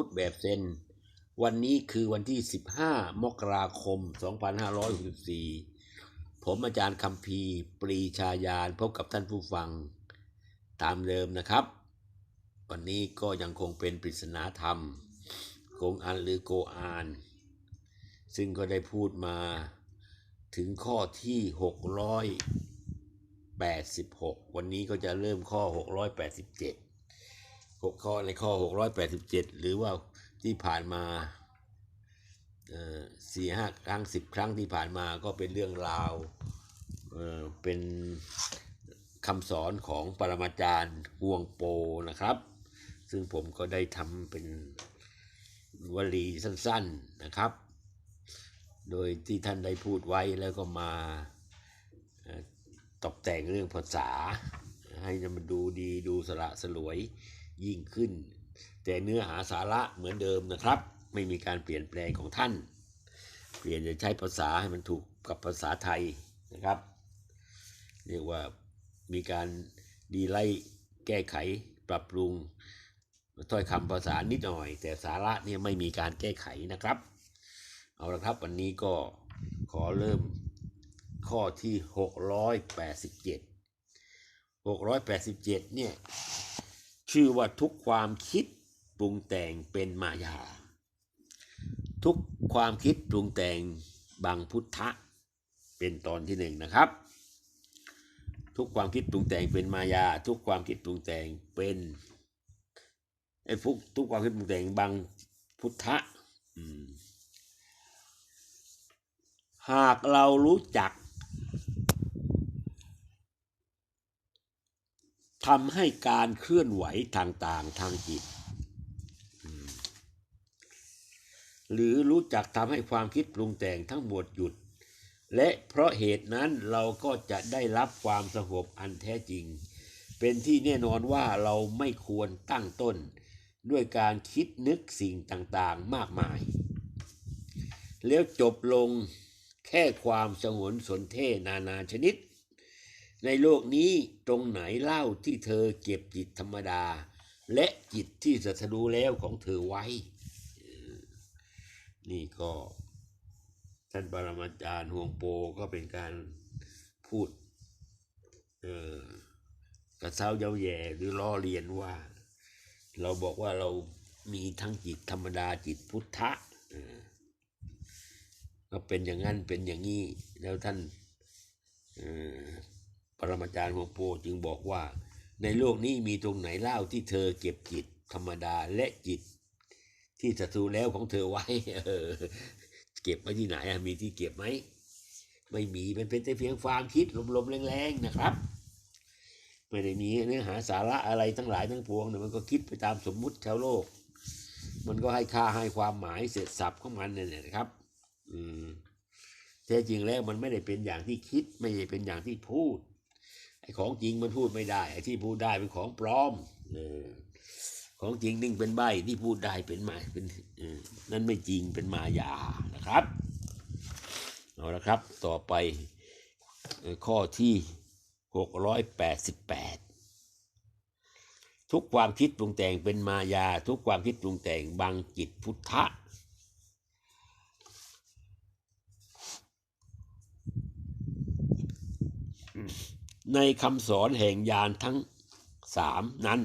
พุทธแบบเซน วันนี้คือวันที่ 15 มกราคม 2564 ผมอาจารย์คำพีปรีชาญาณพบกับท่านผู้ฟังตามเดิมนะครับ วันนี้ก็ยังคงเป็นปริศนาธรรมโกงอันหรือโกอาน ซึ่งก็ได้พูดมาถึงข้อที่ 686 วันนี้ก็จะเริ่มข้อ 687 หกข้อในข้อ 687 หรือว่าที่ผ่านมาสี่ห้าครั้งสิบครั้งที่ผ่านมาก็เป็นเรื่องราวเเป็นคำสอนของปรมาจารย์ห่วงโปนะครับ ซึ่งผมก็ได้ทำเป็นวลีสั้น ๆนะครับ โดยที่ท่านได้พูดไว้แล้วก็มาตกแต่งเรื่องภาษา ให้มันดูดีดูสละสลวย ยิ่งขึ้น แต่เนื้อหาสาระเหมือนเดิมนะครับ ไม่มีการเปลี่ยนแปลงของท่าน เปลี่ยนจะใช้ภาษาให้มันถูกกับภาษาไทยนะครับ เรียกว่ามีการดีไล่แก้ไขปรับปรุงถ้อยคำภาษานิดหน่อย แต่สาระเนี่ยไม่มีการแก้ไขนะครับ เอาละครับวันนี้ก็ขอเริ่มข้อที่ 687 687 เนี่ย ชื่อว่าทุกความคิดปรุงแต่งเป็นมายา ทุกความคิดปรุงแต่งบังพุทธะ เป็นตอนที่หนึ่งนะครับ ทุกความคิดปรุงแต่งเป็นมายา ทุกความคิดปรุงแต่งเป็นไอ้ฟุกทุกความคิดปรุงแต่งบังพุทธะหากเรารู้จัก ทำให้การเคลื่อนไหวต่างๆทางจิต หรือรู้จักทำให้ความคิดปรุงแต่งทั้งหมดหยุด และเพราะเหตุนั้นเราก็จะได้รับความสงบอันแท้จริง เป็นที่แน่นอนว่าเราไม่ควรตั้งต้น ด้วยการคิดนึกสิ่งต่างๆมากมาย แล้วจบลงแค่ความสงวนสนเทนานาชนิด ในโลกนี้ตรงไหนเล่าที่เธอเก็บจิตธรรมดา และจิตที่สัสรู้แล้วของเธอไว้ นี่ก็ท่านปรมาจารย์ห่วงโปก็เป็นการพูดกระเซ้าเย้าแย่หรือล้อเลียนว่า เราบอกว่าเรามีทั้งจิตธรรมดาจิตพุทธะก็เป็นอย่างนั้นเป็นอย่างนี้ แล้วท่านเปรมาจารย์ห่วงโปจึงบอกว่า ในโลกนี้มีตรงไหนเล่าที่เธอเก็บจิตธรรมดาและจิต ที่ศัตรูแล้วของเธอไว้เก็บไว้ที่ไหนมีที่เก็บไหมไม่มีมันเป็นแต่เพียงความคิดลมๆแรงๆนะครับไม่ได้มีเนื้อหาสาระอะไรทั้งหลายทั้งปวงเนี่ยมันก็คิดไปตามสมมุติชาวโลก มันก็ให้ค่าให้ความหมายเสร็จสับของมันเนี่ยนะครับ อืมแท้จริงแล้วมันไม่ได้เป็นอย่างที่คิด ไม่ได้เป็นอย่างที่พูด ของจริงมันพูดไม่ได้ไอ้ที่พูดได้เป็นของปลอมอของจริงนิ่งเป็นใบที่พูดได้เป็นมาเป็นนั่นไม่จริงเป็นมายานะครับเอาละครับ ต่อไปข้อที่หกร้อยแปดสิบแปดทุกความคิดปรุงแต่งเป็นมายา ทุกความคิดปรุงแต่งบังจิตพุทธะ ในคำสอนแห่งยานทั้งสามนั้น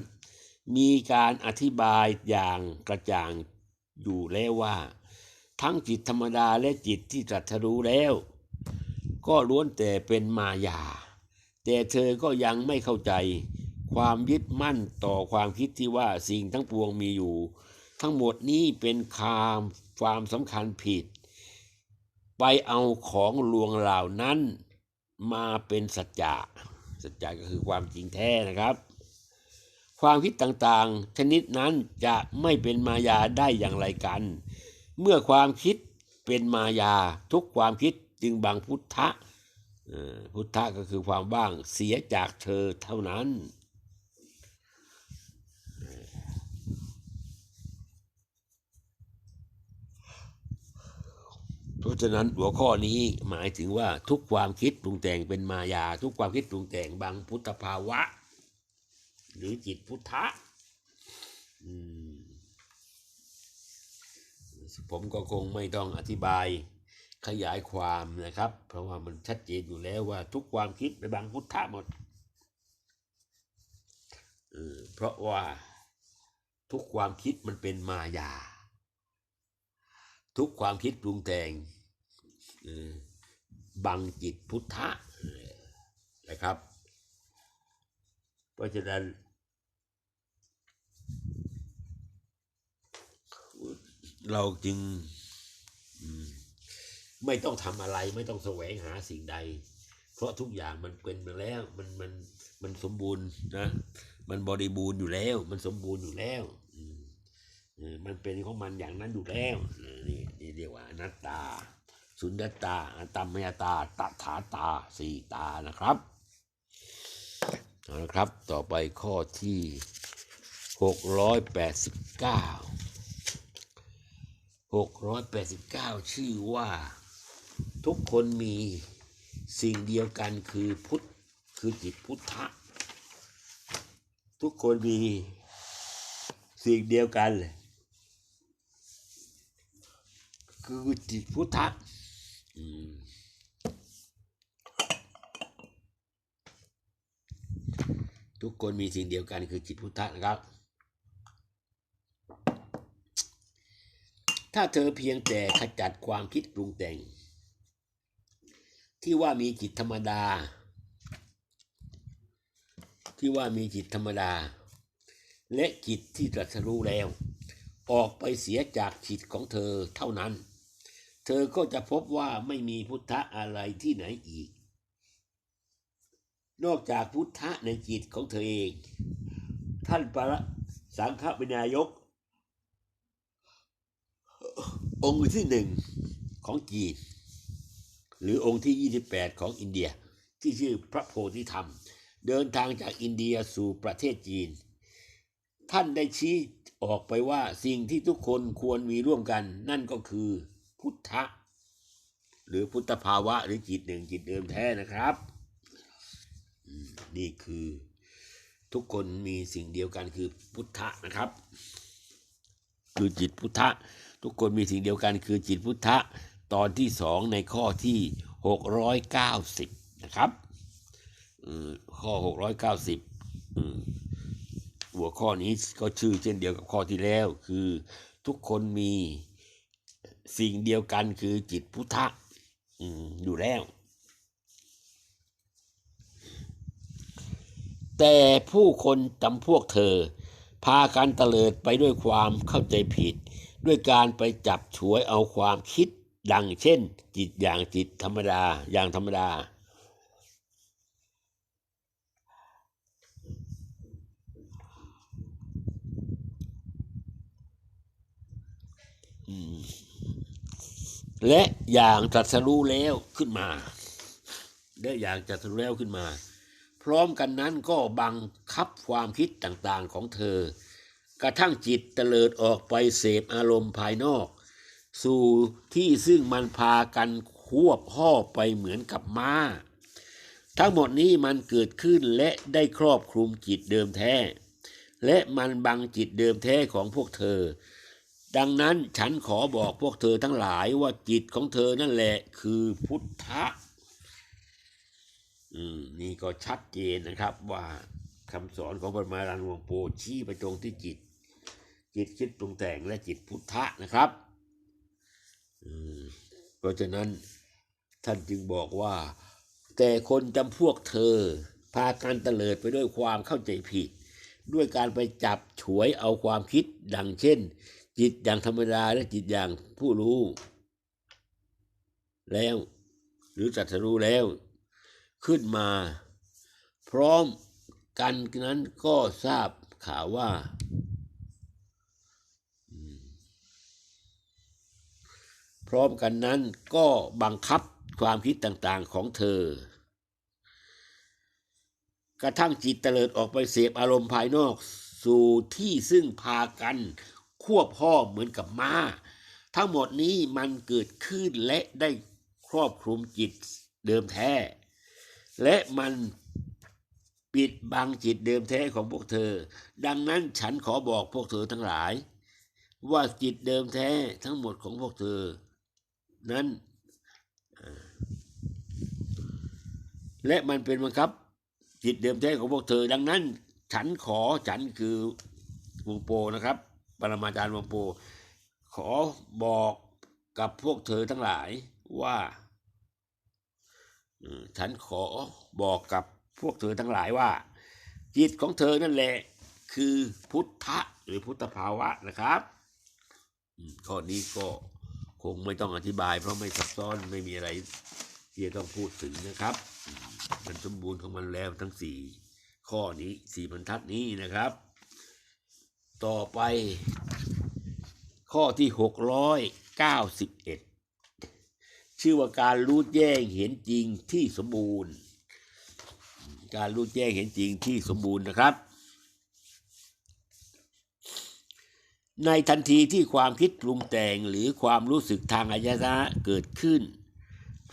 มีการอธิบายอย่างกระจ่างอยู่แล้วว่า ทั้งจิตธรรมดาและจิตที่ตรัสรู้แล้ว ก็ล้วนแต่เป็นมายา แต่เธอก็ยังไม่เข้าใจ ความยึดมั่นต่อความคิดที่ว่าสิ่งทั้งปวงมีอยู่ ทั้งหมดนี้เป็นคามความสำคัญผิด ไปเอาของลวงเหล่านั้นมาเป็นสัจจะ สัจจะก็คือความจริงแท้นะครับ ความคิดต่างๆ ชนิดนั้นจะไม่เป็นมายาได้อย่างไรกัน เมื่อความคิดเป็นมายาทุกความคิดจึงบางพุทธะพุทธะก็คือความว่างเสียจากเธอเท่านั้น เพราะฉะนั้นหัวข้อนี้หมายถึงว่าทุกความคิดปรุงแต่งเป็นมายา ทุกความคิดปรุงแต่งบังพุทธภาวะ หรือจิตพุทธะผมก็คงไม่ต้องอธิบายขยายความนะครับ เพราะว่ามันชัดเจนอยู่แล้วว่าทุกความคิดไปบังพุทธะหมดเพราะว่าทุกความคิดมันเป็นมายา ทุกความคิดปรุงแต่งบังจิตพุทธะนะครับ เพราะฉะนั้นเราจึงไม่ต้องทำอะไรไม่ต้องแสวงหาสิ่งใด เพราะทุกอย่างมันเป็นมาแล้วมันมันมันสมบูรณ์นะมันบริบูรณ์อยู่แล้ว มันสมบูรณ์อยู่แล้ว มันเป็นของมันอย่างนั้นอยู่แล้วนี่นี่เรียกว่าอนัตตา สุญญตาอัตตมยตาตถาตาสี่ตานะครับเอาละครับ ต่อไปข้อที่หกร้อยแปดสิบเก้าหกร้อยแปดสิบเก้าชื่อว่า ทุกคนมีสิ่งเดียวกันคือพุทธคือจิตพุทธะ ทุกคนมีสิ่งเดียวกัน คือจิตพุทธะอืมทุกคนมีสิ่งเดียวกันคือจิตพุทธะนะครับ ถ้าเธอเพียงแต่ขจัดความคิดปรุงแต่ง ที่ว่ามีจิตธรรมดา ที่ว่ามีจิตธรรมดา และจิตที่ตรัสรู้แล้ว ออกไปเสียจากจิตของเธอเท่านั้น เธอก็จะพบว่าไม่มีพุทธะอะไรที่ไหนอีก นอกจากพุทธะในจิตของเธอเอง ท่านประสังฆวินายก องค์ที่หนึ่งของจีน หรือองค์ที่ 28 ของอินเดียที่ชื่อพระโพธิธรรม เดินทางจากอินเดียสู่ประเทศจีน ท่านได้ชี้ออกไปว่าสิ่งที่ทุกคนควรมีร่วมกัน นั่นก็คือ พุทธะ หรือพุทธภาวะ หรือจิตหนึ่งจิตเดิมแท้นะครับ นี่คือทุกคนมีสิ่งเดียวกันคือพุทธะนะครับ คือจิตพุทธะ ทุกคนมีสิ่งเดียวกันคือจิตพุทธะ ตอนที่สองในข้อที่หกร้อยเก้าสิบนะครับข้อหกร้อยเก้าสิบหัวข้อนี้ก็ชื่อเช่นเดียวกับข้อที่แล้ว คือทุกคนมี สิ่งเดียวกันคือจิตพุทธะอยู่แล้ว แต่ผู้คนจำพวกเธอ พากันเตลิดไปด้วยความเข้าใจผิด ด้วยการไปจับฉวยเอาความคิดดังเช่น จิตอย่างจิตธรรมดาอย่างธรรมดา อืม และอย่างตรัสรู้แล้วขึ้นมาและอย่างตรัสรู้แล้วขึ้นมา พร้อมกันนั้นก็บังคับความคิดต่างๆของเธอ กระทั่งจิตเตลิดออกไปเสพอารมณ์ภายนอก สู่ที่ซึ่งมันพากันควบห่อไปเหมือนกับม้า ทั้งหมดนี้มันเกิดขึ้นและได้ครอบคลุมจิตเดิมแท้ และมันบังจิตเดิมแท้ของพวกเธอ ดังนั้นฉันขอบอกพวกเธอทั้งหลายว่าจิตของเธอนั่นแหละคือพุทธะอืมนี่ก็ชัดเจนนะครับว่าคำสอนของพรมาราหลวงโปชี้ไปตรงที่จิต จิตคิดปรุงแต่งและจิตพุทธะนะครับอืมเพราะฉะนั้นท่านจึงบอกว่า แต่คนจำพวกเธอ พากันเตลิดไปด้วยความเข้าใจผิด ด้วยการไปจับฉวยเอาความคิดดังเช่น จิตอย่างธรรมดาและจิตอย่างผู้รู้ แล้ว หรือจัตรู้แล้ว ขึ้นมา พร้อมกันนั้นก็ทราบข่าวว่า พร้อมกันนั้นก็บังคับความคิดต่างๆของเธอ กระทั่งจิตเตลิดออกไปเสพอารมณ์ภายนอก สู่ที่ซึ่งพากัน ควบห้อเหมือนกับม้า ทั้งหมดนี้มันเกิดขึ้นและได้ครอบคลุมจิตเดิมแท้ และมันปิดบังจิตเดิมแท้ของพวกเธอ ดังนั้นฉันขอบอกพวกเธอทั้งหลาย ว่าจิตเดิมแท้ทั้งหมดของพวกเธอ นั้น และมันเป็นบังคับ จิตเดิมแท้ของพวกเธอ ดังนั้น ฉันขอฉันคือวงโปนะครับ ปรมาจารย์หลวงโปขอบอกกับพวกเธอทั้งหลายว่าฉันขอบอกกับพวกเธอทั้งหลายว่า จิตของเธอนั่นแหละคือพุทธะหรือพุทธภาวะนะครับข้อนี้ก็คงไม่ต้องอธิบาย เพราะไม่ซับซ้อนไม่มีอะไรที่จะต้องพูดถึงนะครับ มันสมบูรณ์ของมันแล้วทั้งสี่ข้อนี้สี่บรรทัดนี้นะครับ ต่อไป ข้อที่หกร้อยเก้าสิบเอ็ดชื่อว่าการรู้แจ้งเห็นจริงที่สมบูรณ์ การรู้แจ้งเห็นจริงที่สมบูรณ์นะครับ ในทันทีที่ความคิดปรุงแต่งหรือความรู้สึกทางอายตนะเกิดขึ้น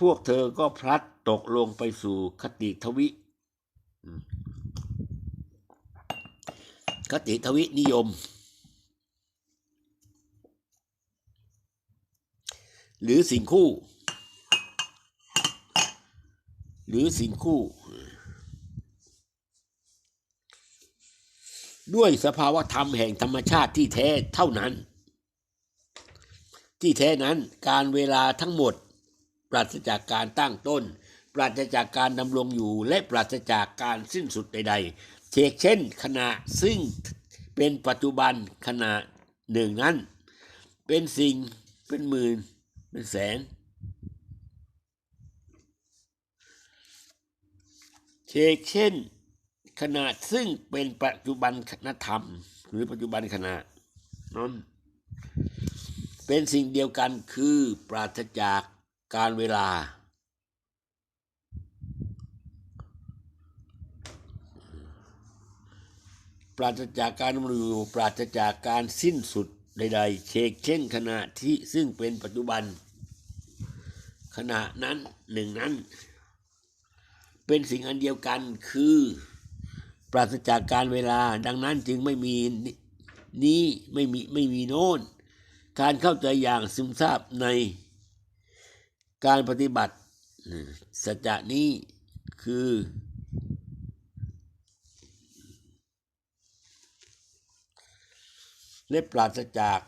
พวกเธอก็พลัดตกลงไปสู่คติทวิ คติทวินิยม หรือสิ่งคู่ หรือสิ่งคู่ ด้วยสภาวะธรรมแห่งธรรมชาติที่แท้เท่านั้น ที่แท้นั้นการเวลาทั้งหมด ปราศจากการตั้งต้น ปราศจากการดำรงอยู่และปราศจากการสิ้นสุดใดๆ เชกเช่นขณะซึ่งเป็นปัจจุบันขณะหนึ่งนั้น เป็นสิ่งเป็นหมื่นเป็นแสน เชกเช่นขณะซึ่งเป็นปัจจุบันคณธรรม หรือปัจจุบันขณะนั้นเป็นสิ่งเดียวกันคือปราศจากการเวลา ปราศจากการดำรงอยู่ปราศจากการสิ้นสุดใดๆเชกเช่นขณะที่ซึ่งเป็นปัจจุบัน ขณะนั้นหนึ่งนั้น เป็นสิ่งอันเดียวกันคือ ปราศจากการเวลา ดังนั้นจึงไม่มีนี้ไม่มีไม่มีโน้น การเข้าใจอย่างซึมซาบในการปฏิบัติสัจจะนี้คือ และปราศจาก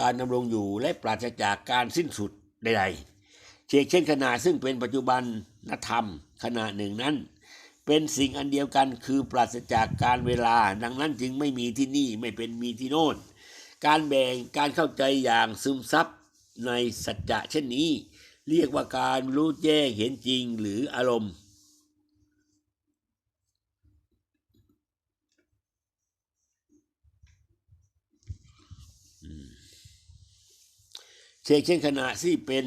การดำรงอยู่และปราศจากการสิ้นสุดใดๆเช่นเช่นขณะซึ่งเป็นปัจจุบันนธรรมขณะหนึ่งนั้น เป็นสิ่งอันเดียวกันคือปราศจากการเวลา ดังนั้นจึงไม่มีที่นี่ไม่เป็นมีที่โน่น การแบ่งการเข้าใจอย่างซึมซับในสัจจะเช่นนี้ เรียกว่าการรู้แจ้งเห็นจริงหรืออารมณ์ เช่นเช่นขณะที่เป็น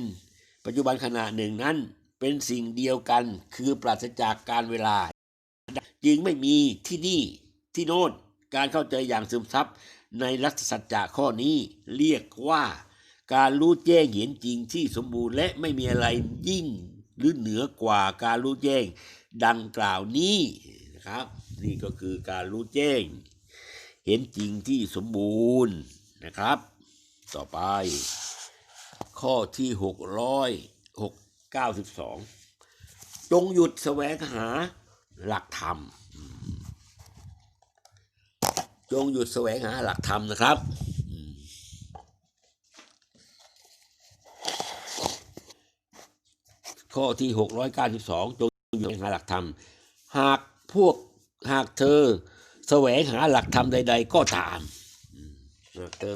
ปัจจุบันขณะหนึ่งนั้น เป็นสิ่งเดียวกันคือปราศจากการเวลา จึงไม่มีที่นี่ที่โน่นการเข้าใจอย่างซึมซับในลักษสัจจะข้อนี้เรียกว่า การรู้แจ้งเห็นจริงที่สมบูรณ์และไม่มีอะไรยิ่งหรือเหนือกว่าการรู้แจ้งดังกล่าวนี้นะครับ นี่ก็คือการรู้แจ้ง เห็นจริงที่สมบูรณ์นะครับ ต่อไป ข้อที่หกร้อยหกเก้าสิบสองจงหยุดแสวงหาหลักธรรม จงหยุดแสวงหาหลักธรรมนะครับ ข้อที่หกร้อยเก้าสิบสองจงหยุดแสวงหาหลักธรรม หากพวกหากเธอแสวงหาหลักธรรมใด ๆ ก็ตามอืมหากเธอ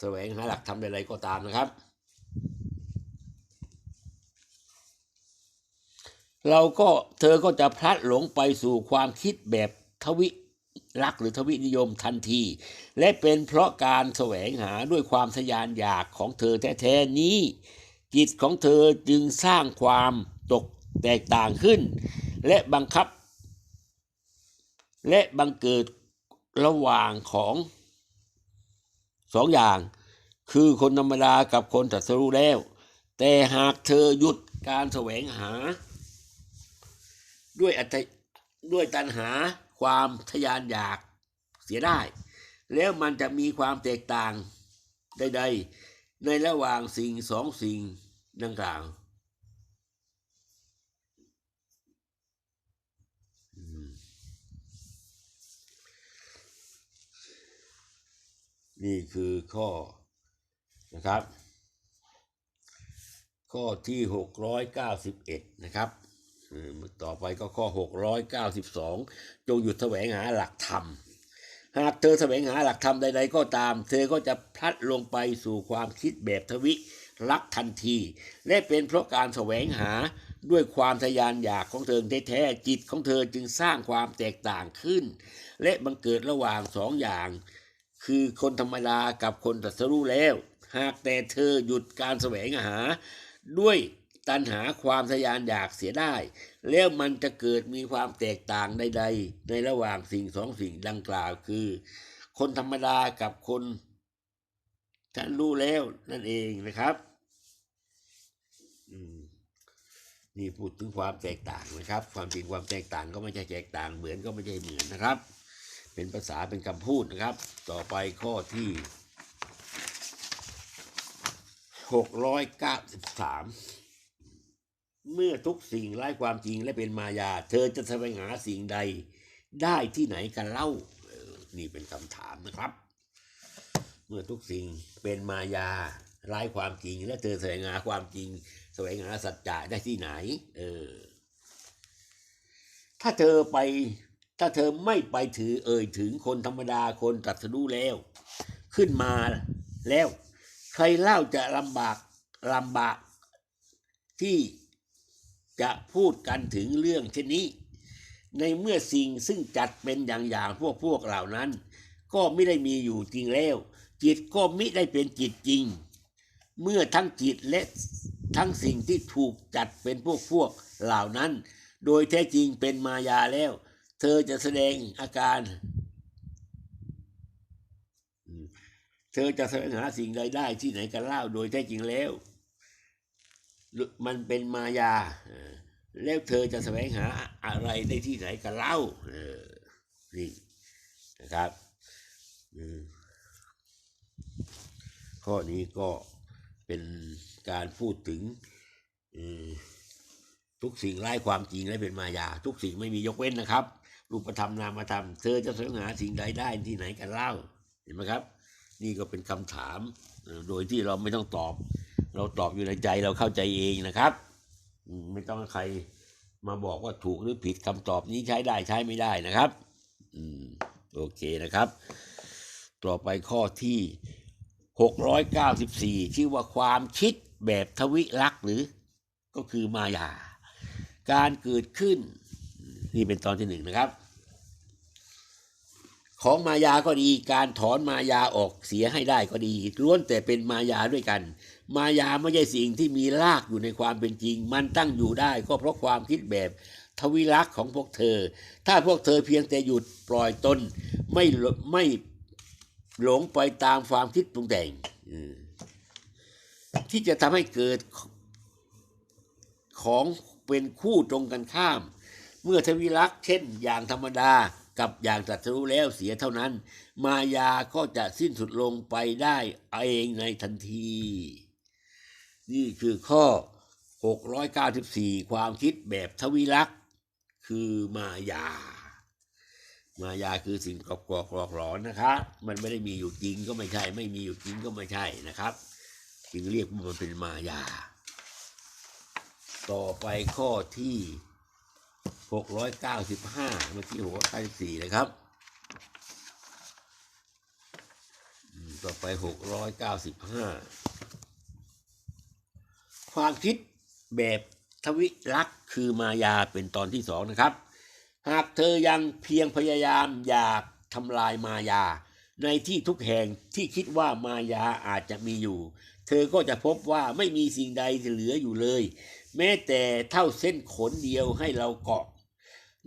แสวงหาหลักธรรมใดๆก็ตามนะครับ เราก็เธอก็จะพลัดหลงไปสู่ความคิดแบบทวิรักหรือทวินิยมทันที และเป็นเพราะการแสวงหาด้วยความทะยานอยากของเธอแท้ๆนี้ จิตของเธอจึงสร้างความตกแตกต่างขึ้น และบังคับ และบังเกิดระหว่างของสองอย่าง คือคนธรรมดากับคนตรัสรู้แล้ว แต่หากเธอหยุดการแสวงหา ด้วยอัตด้วยตัณหาความทะยานอยากเสียได้ แล้วมันจะมีความแตกต่างใดๆ ในระหว่างสิ่งสองสิ่งดังกล่าวนี่คือข้อนะครับ ข้อที่หกร้อยเก้าสิบเอ็ดนะครับ ต่อไปก็ข้อหกร้อยเก้าสิบสองจงหยุดแสวงหาหลักธรรม หากเธอแสวงหาหลักธรรมใดๆก็ตาม เธอก็จะพลัดลงไปสู่ความคิดแบบทวิรักทันที และเป็นเพราะการแสวงหาด้วยความทะยานอยากของเธอแท้ๆจิตของเธอจึงสร้างความแตกต่างขึ้น และบังเกิดระหว่างสองอย่าง คือคนธรรมดากับคนตรัสรู้แล้ว หากแต่เธอหยุดการแสวงหาด้วย ตัณหาความทะยานอยากเสียได้ แล้วมันจะเกิดมีความแตกต่างใด ๆ ในระหว่างสิ่งสองสิ่งดังกล่าวคือ คนธรรมดากับคนฉันรู้แล้วนั่นเองนะครับนี่พูดถึงความแตกต่างนะครับ ความจริงความแตกต่างก็ไม่ใช่แตกต่างเหมือนก็ไม่ใช่เหมือนนะครับ เป็นภาษาเป็นคำพูดนะครับ ต่อไปข้อที่หกร้อยเก้าสิบสาม เมื่อทุกสิ่งไร้ความจริงและเป็นมายา เธอจะแสวงหาสิ่งใดได้ที่ไหนกันเล่านี่เป็นคำถามนะครับ เมื่อทุกสิ่งเป็นมายาไร้ความจริง และเธอแสวงหาความจริง แสวงหาสัจจะได้ที่ไหน เออ ถ้าเธอไป ถ้าเธอไม่ไปถือเอ่ยถึงคนธรรมดาคนตรัสรู้แล้ว ขึ้นมาแล้ว ใครเล่าจะลำบากลำบากที่ จะพูดกันถึงเรื่องเช่นนี้ ในเมื่อสิ่งซึ่งจัดเป็นอย่างอย่างพวกพวกเหล่านั้น ก็ไม่ได้มีอยู่จริงแล้ว จิตก็มิได้เป็นจิตจริง เมื่อทั้งจิตและทั้งสิ่งที่ถูกจัดเป็นพวกพวกเหล่านั้น โดยแท้จริงเป็นมายาแล้ว เธอจะแสดงอาการ เธอจะแสวงหาสิ่งใดได้ที่ไหนกันเล่าโดยแท้จริงแล้ว มันเป็นมายา แล้วเธอจะแสวงหาอะไรได้ที่ไหนกันเล่าเออนี่นะครับข้อนี้ก็เป็นการพูดถึงทุกสิ่งไร้ความจริงและเป็นมายา ทุกสิ่งไม่มียกเว้นนะครับ รูปธรรมนามธรรม เธอจะแสวงหาสิ่งใดได้ที่ไหนกันเล่า เห็นไหมครับ นี่ก็เป็นคำถามโดยที่เราไม่ต้องตอบ เราตอบอยู่ในใจเราเข้าใจเองนะครับ ไม่ต้องใครมาบอกว่าถูกหรือผิดคำตอบนี้ใช้ได้ใช้ไม่ได้นะครับอืมโอเคนะครับ ต่อไปข้อที่หกร้อยเก้าสิบสี่ชื่อว่าความคิดแบบทวิลักษ์หรือก็คือมายา การเกิดขึ้น นี่เป็นตอนที่หนึ่งนะครับ ของมายาก็ดี การถอนมายาออกเสียให้ได้ก็ดีล้วนแต่เป็นมายาด้วยกัน มายาไม่ใช่สิ่งที่มีรากอยู่ในความเป็นจริง มันตั้งอยู่ได้ก็เพราะความคิดแบบทวิลักษ์ของพวกเธอ ถ้าพวกเธอเพียงแต่หยุดปล่อยตนไม่ไม่หลงไปตามความคิดปรุงแต่งที่จะทำให้เกิดของเป็นคู่ตรงกันข้าม เมื่อทวิลักษ์เช่นอย่างธรรมดา กับอย่างตรัสรู้แล้วเสียเท่านั้น มายาก็จะสิ้นสุดลงไปได้เองในทันที นี่คือข้อ 694 ความคิดแบบทวิลักษ์คือมายา มายาคือสิ่งกรอบกรอกหลอกหลอนนะครับมันไม่ได้มีอยู่จริงก็ไม่ใช่ ไม่มีอยู่จริงก็ไม่ใช่นะครับ จึงเรียกว่ามันเป็นมายา ต่อไปข้อที่ 695เมื่อกี้694นะครับอืมต่อไป695ความคิดแบบทวิลักษ์คือมายาเป็นตอนที่สองนะครับ หากเธอยังเพียงพยายามอยากทำลายมายา ในที่ทุกแห่งที่คิดว่ามายาอาจจะมีอยู่ เธอก็จะพบว่าไม่มีสิ่งใดเหลืออยู่เลย แม้แต่เท่าเส้นขนเดียวให้เราเกาะ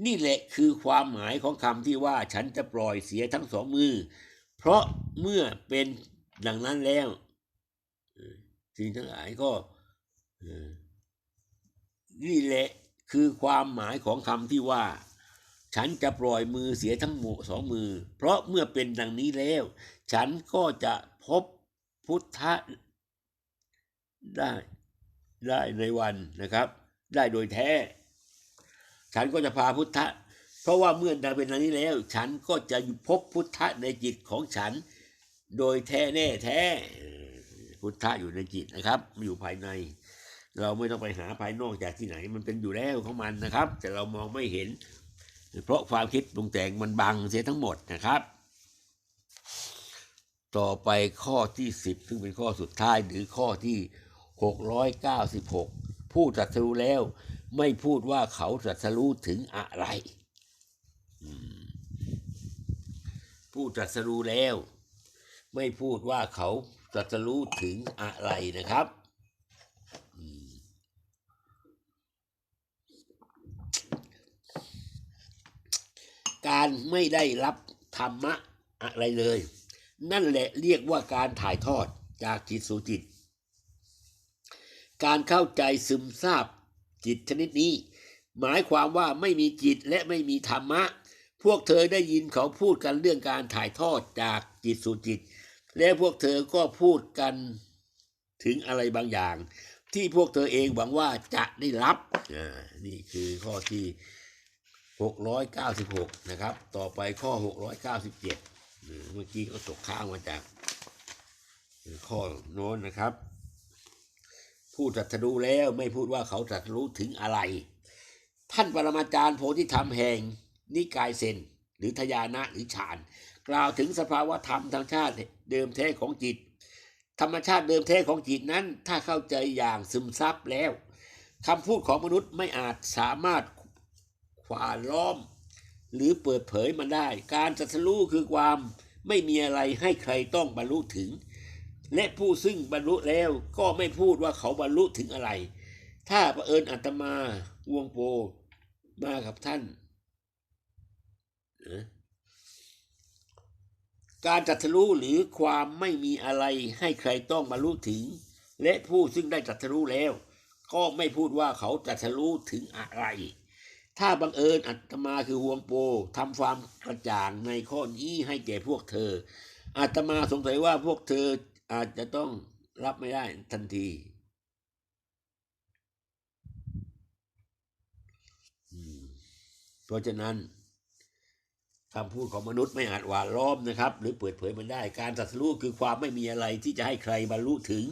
นี่แหละคือความหมายของคำที่ว่าฉันจะปล่อยเสียทั้งสองมือ เพราะเมื่อเป็นดังนั้นแล้วสิ่งทั้งหลายก็นี่แหละคือความหมายของคำที่ว่า ฉันจะปล่อยมือเสียทั้งหมดสองมือ เพราะเมื่อเป็นดังนี้แล้ว ฉันก็จะพบพุทธะได้ ได้ในวันนะครับ ได้โดยแท้ ฉันก็จะพาพุทธะ เพราะว่าเมื่อดังเป็นดังนี้แล้ว ฉันก็จะพบพุทธะในจิตของฉัน โดยแท้แน่แท้ พุทธะอยู่ในจิตนะครับ อยู่ภายใน เราไม่ต้องไปหาภายนอกจากที่ไหน มันเป็นอยู่แล้วของมันนะครับ แต่เรามองไม่เห็น เพราะความคิดปรุงแต่งมันบังเสียทั้งหมดนะครับต่อไปข้อที่สิบซึ่งเป็นข้อสุดท้ายหรือข้อที่ หกร้อยเก้าสิบหกผู้ตรัสรู้แล้ว ไม่พูดว่าเขาตรัสรู้ถึงอะไร ผู้ตรัสรู้แล้ว ไม่พูดว่าเขาตรัสรู้ถึงอะไรนะครับการไม่ได้รับธรรมะอะไรเลย นั่นแหละเรียกว่าการถ่ายทอดจากจิตสู่จิต การเข้าใจซึมซาบจิตชนิดนี้ หมายความว่าไม่มีจิตและไม่มีธรรมะ พวกเธอได้ยินเขาพูดกันเรื่องการถ่ายทอดจากจิตสู่จิต และพวกเธอก็พูดกันถึงอะไรบางอย่าง ที่พวกเธอเองหวังว่าจะได้รับนี่คือข้อที่ 696 นะครับ ต่อไปข้อ 697 เมื่อกี้ก็ตกข้างมาจากข้อโน้นนะครับ ผู้ตรัสรู้แล้วไม่พูดว่าเขาตรัสรู้ถึงอะไร ท่านปรมาจารย์โพธิธรรมแห่ง นิกายเซนหรือทยานะหรือฌานกล่าวถึงสภาวะธรรมทางชาติเดิมแท้ของจิต ธรรมชาติเดิมแท้ของจิตนั้น ถ้าเข้าใจอย่างซึมซับแล้วคำพูดของมนุษย์ไม่อาจสามารถขวานล้อม หรือเปิดเผยมันได้ การตรัสรู้คือความไม่มีอะไรให้ใครต้องบรรลุถึง และผู้ซึ่งบรรลุแล้วก็ไม่พูดว่าเขาบรรลุถึงอะไร ถ้าประเอิญอาตมาวงโปมากับท่านนะการตรัสรู้หรือความไม่มีอะไรให้ใครต้องบรรลุถึง และผู้ซึ่งได้ตรัสรู้แล้ว ก็ไม่พูดว่าเขาตรัสรู้ถึงอะไร ถ้าบังเอิญอัตมาคือฮวงโปทำความกระจ่างในข้อนี้ให้แก่พวกเธออาตมาสงสัยว่าพวกเธอ อาจจะต้องรับไม่ได้ทันทีเพราะฉะนั้นคำพูดของมนุษย์ไม่อาจหวานล้อมนะครับ หรือเปิดเผยมันได้ การตรัสรู้คือความไม่มีอะไรที่จะให้ใครบรรลุถึง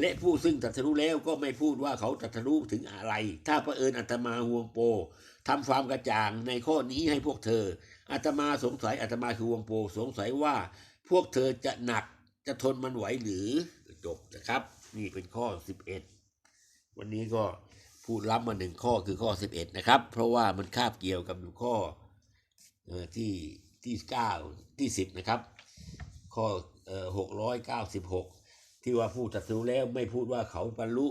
และผู้ซึ่งตรัสรู้แล้วก็ไม่พูดว่าเขาตรัสรู้ถึงอะไร ถ้าพระเอิญอาตมาห่วงโปทำความกระจ่างในข้อนี้ให้พวกเธออาตมาสงสัยอาตมาคือห่วงโปสงสัยว่า พวกเธอจะหนัก จะทนมันไหวหรือจบนะครับ นี่เป็นข้อ 11 วันนี้ก็พูดล้ำมาหนึ่งข้อคือข้อ 11 นะครับ เพราะว่ามันคาบเกี่ยวกับอยู่ข้อเอ่ที่ที่ 9 ที่ 10 นะครับ ข้อเอ่อ696ที่ว่าผู้ตรัสรู้แล้วไม่พูดว่าเขาบรรลุ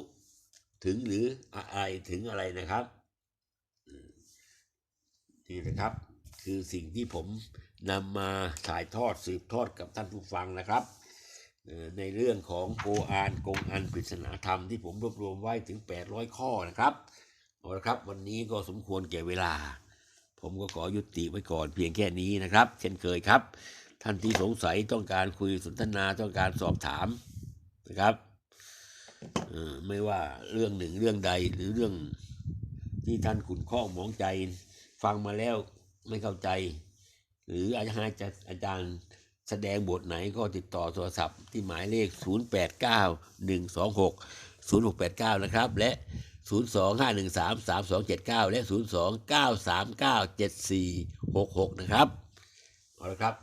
ถึงหรืออะไรถึงอะไรนะครับนี่นะครับ คือสิ่งที่ผมนำมาถ่ายทอดสืบทอดกับท่านผู้ฟังนะครับ ในเรื่องของโกอานกงอันปริศนาธรรมที่ผมรวบรวมไว้ถึง 800 ข้อนะครับเอาละครับ วันนี้ก็สมควรแก่เวลา ผมก็ขอยุติไว้ก่อนเพียงแค่นี้นะครับ เช่นเคยครับ ท่านที่สงสัยต้องการคุยสนทนาต้องการสอบถามนะครับไม่ว่าเรื่องหนึ่งเรื่องใดหรือเรื่องที่ท่านขุนข้องหมองใจ ฟังมาแล้วไม่เข้าใจ หรืออาจารย์อาจารย์ แสดงบทไหนก็ติดต่อโทรศัพท์ที่หมายเลข 089 126 0689 นะครับ และ 02513 3279 และ 02939 7466 นะครับ เอาละครับ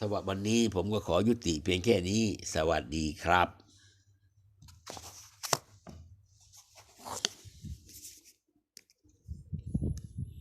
สำหรับวันนี้ผมก็ขอยุติเพียงแค่นี้ สวัสดีครับ